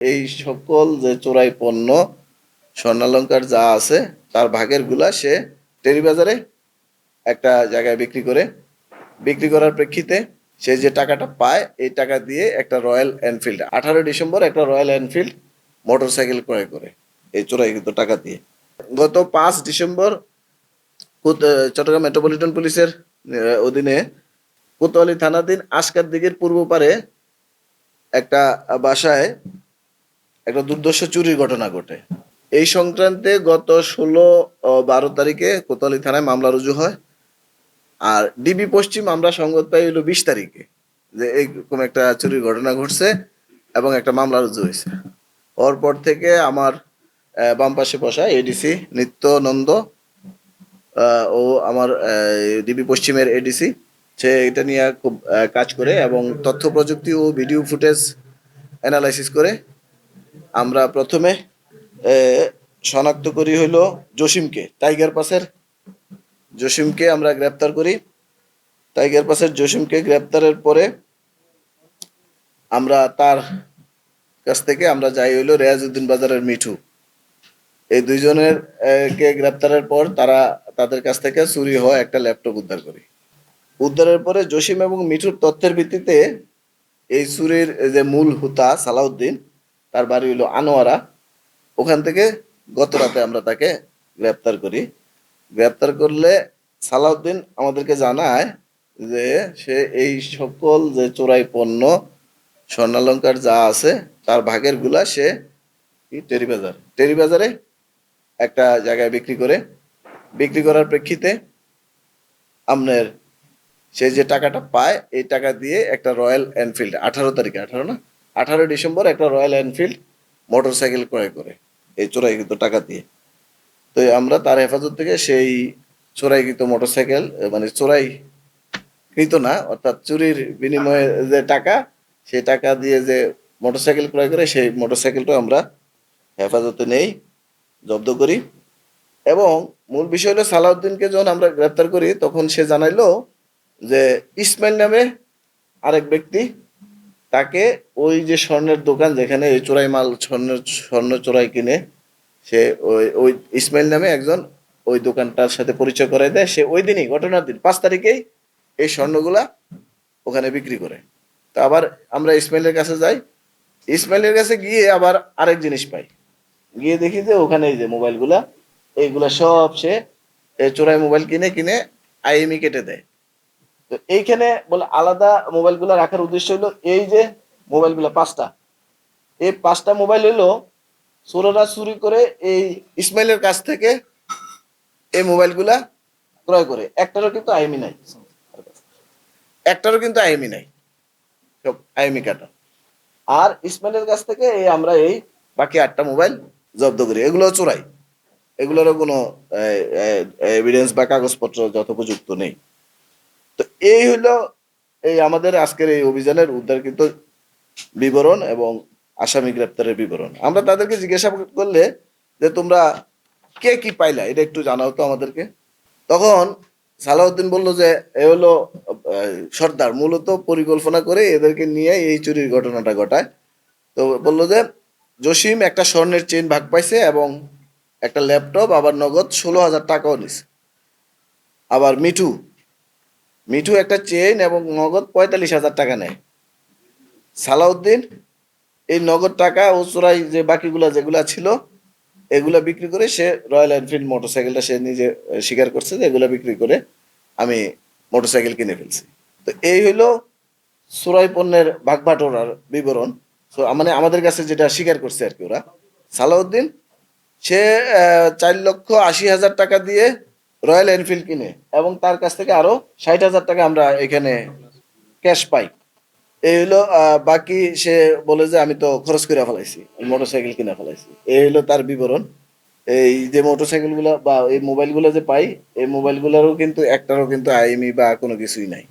এই সকল যে চোরাই পণ্য, স্বর্ণালঙ্কার যা আছে, তার ভাগেরগুলা সে টেরি বাজারে একটা জায়গায় বিক্রি করে। বিক্রি করার প্রেক্ষিতে সে যে টাকাটা পায়, এই টাকা দিয়ে একটা রয়্যাল এনফিল্ড আঠারো ডিসেম্বর একটা রয়্যাল এনফিল্ড মোটরসাইকেল ক্রয় করে, এই চোরাই চোরাইকৃত টাকা দিয়ে। গত পাঁচ ডিসেম্বর চট্টগ্রাম মেট্রোপলিটন পুলিশের অধীনে কোতোয়ালি থানাধীন আশকার দিকের পূর্ব পারে একটা বাসায় একটা দুর্দর্শ চুরির ঘটনা ঘটে। এই সংক্রান্তে গত ষোলো বারো তারিখে কোতোয়ালি থানায় মামলা রুজু হয়। আর ডিবি পশ্চিম আমরা সংবাদ পাই হলো বিশ তারিখে যে এইরকম একটা চুরির ঘটনা ঘটছে এবং একটা মামলা রুজু হয়েছে। ওর পর থেকে আমার বাম পাশে বসা এডিসি নিত্যনন্দ ও আমার ডিবি পশ্চিমের এডিসি সে এটা নিয়ে খুব কাজ করে এবং তথ্য প্রযুক্তি ও ভিডিও ফুটেজ অ্যানালাইসিস করে আমরা প্রথমে শনাক্ত করি হইল জসিমকে। টাইগার পাসের জসিমকে আমরা গ্রেপ্তার করি। টাইগার পাসের জসিমকে গ্রেপ্তারের পরে আমরা তার কাছ থেকে আমরা যাই হইল রেয়াজউদ্দিন বাজারের মিঠু। এই দুইজনের কে গ্রেপ্তারের পর তারা তাদের কাছ থেকে চুরি হওয়া একটা ল্যাপটপ উদ্ধার করি। উদ্ধারের পরে জসিম এবং মিঠুর তথ্যের ভিত্তিতে এই চুরির যে মূল হুতা সালাউদ্দিন তার বাড়ি হইল আনোয়ারা। ওখান থেকে গত রাতে আমরা তাকে গ্রেপ্তার করি। গ্রেপ্তার করলে সালাউদ্দিন আমাদেরকে জানায় যে সে এই সকল যে চোরাই পণ্য, স্বর্ণালঙ্কার যা আছে, তার ভাগেরগুলা সে টেরিবাজার টেরিবাজারে একটা জায়গায় বিক্রি করে। বিক্রি করার প্রেক্ষিতে আপনার সে যে টাকাটা পায়, এই টাকা দিয়ে একটা রয়্যাল এনফিল্ড, আঠারো তারিখে, আঠারো না? আঠারো ডিসেম্বর একটা রয়্যাল এনফিল্ড মোটরসাইকেল ক্রয় করে এই চোরাইকৃত টাকা দিয়ে। তো আমরা তার হেফাজত থেকে সেই চোরাইকৃত মোটরসাইকেল আহ, মানে চোরাই কৃত না অর্থাৎ চুরির বিনিময়ে যে টাকা সেই টাকা দিয়ে যে মোটর সাইকেল ক্রয় করে সেই মোটর সাইকেলটা আমরা হেফাজতে নেই জব্দ করি। এবং মূল বিষয় হলো সালাউদ্দিনকে যখন আমরা গ্রেপ্তার করি তখন সে জানাইলো যে ইসমাইল নামে আরেক ব্যক্তি তাকে ওই যে স্বর্ণের দোকান যেখানে এই চোরাই মাল স্বর্ণের স্বর্ণ চোরাই কিনে সে ওই ওই ইসমাইল নামে একজন ওই দোকানটার সাথে পরিচয় করাই দেয়। সে ওই দিনই, ঘটনার দিন, পাঁচ তারিখেই এই স্বর্ণগুলা ওখানে বিক্রি করে। তো আবার আমরা ইসমাইলের কাছে যাই। ইসমাইলের কাছে গিয়ে আবার আরেক জিনিস পাই। গিয়ে দেখি যে ওখানে যে মোবাইলগুলা, এইগুলা সব সে চোরাই মোবাইল কিনে কিনে আইএমই কেটে দেয়। তো এইখানে বলে আলাদা মোবাইলগুলো রাখার উদ্দেশ্য হলো এই যে মোবাইলগুলো, পাঁচটা। এই পাঁচটা মোবাইল হলো চোরেরা চুরি করে এই ইসমাইলের কাছ থেকে এই মোবাইলগুলা ক্রয় করে। একটারও কিন্তু আইএমই নাই। একটারও কিন্তু আইএমই নাই। সব আইএমই কাটা। আর ইসমাইলের কাছ থেকে এই আমরা এই বাকি আটটা মোবাইল জব্দ করি। এগুলো চোরাই। এগুলোরও কোনো এভিডেন্স বা কাগজপত্র যথোপযুক্ত নেই। তো এই হলো এই আমাদের আজকের এই অভিযানের উদ্ধারকৃত বিবরণ এবং আসামি গ্রেপ্তারের বিবরণ। আমরা তাদেরকে জিজ্ঞাসা করলে যে তোমরা কে কি পাইলা, এটা একটু জানাও তো আমাদেরকে। তখন সালাউদ্দিন বলল যে, এ হলো সর্দার মূলত পরিকল্পনা করে এদেরকে নিয়ে এই চুরির ঘটনাটা ঘটায়। তো বলল যে, জসিম একটা স্বর্ণের চেন ভাগ পাইছে এবং একটা ল্যাপটপ, আবার নগদ ষোলো হাজার টাকাও নিছে। আবার মিঠু মিঠু একটা চেইন এবং নগদ পঁয়তাল্লিশ হাজার টাকা নেয়। সালাউদ্দিন, এই নগদ টাকা ও চোরাই যে বাকিগুলা যেগুলা ছিল, এগুলা বিক্রি করে সে রয়্যাল এনফিল্ড মোটরসাইকেলটা সে নিজে স্বীকার করছে যে এগুলা বিক্রি করে আমি মোটরসাইকেল কিনে ফেলছি। তো এই হইল চোরাই পণ্যের ভাগবাটোরার বিবরণ। তো মানে আমাদের কাছে যেটা স্বীকার করছে আর কি ওরা। সালাউদ্দিন, সে চার লক্ষ আশি হাজার টাকা দিয়ে রয়্যাল এনফিল্ড কিনে এবং তার কাছ থেকে আরও ষাট হাজার টাকা আমরা এখানে ক্যাশ পাই। এই হলো বাকি সে বলে যে আমি তো খরচ করে ফেলাইছি, মোটরসাইকেল কিনে ফেলাইছি। এই হলো তার বিবরণ। এই যে মোটরসাইকেলগুলো বা এই মোবাইলগুলো যে পাই, এই মোবাইলগুলোরও কিন্তু একটারও কিন্তু আইএমই বা কোনো কিছুই নাই।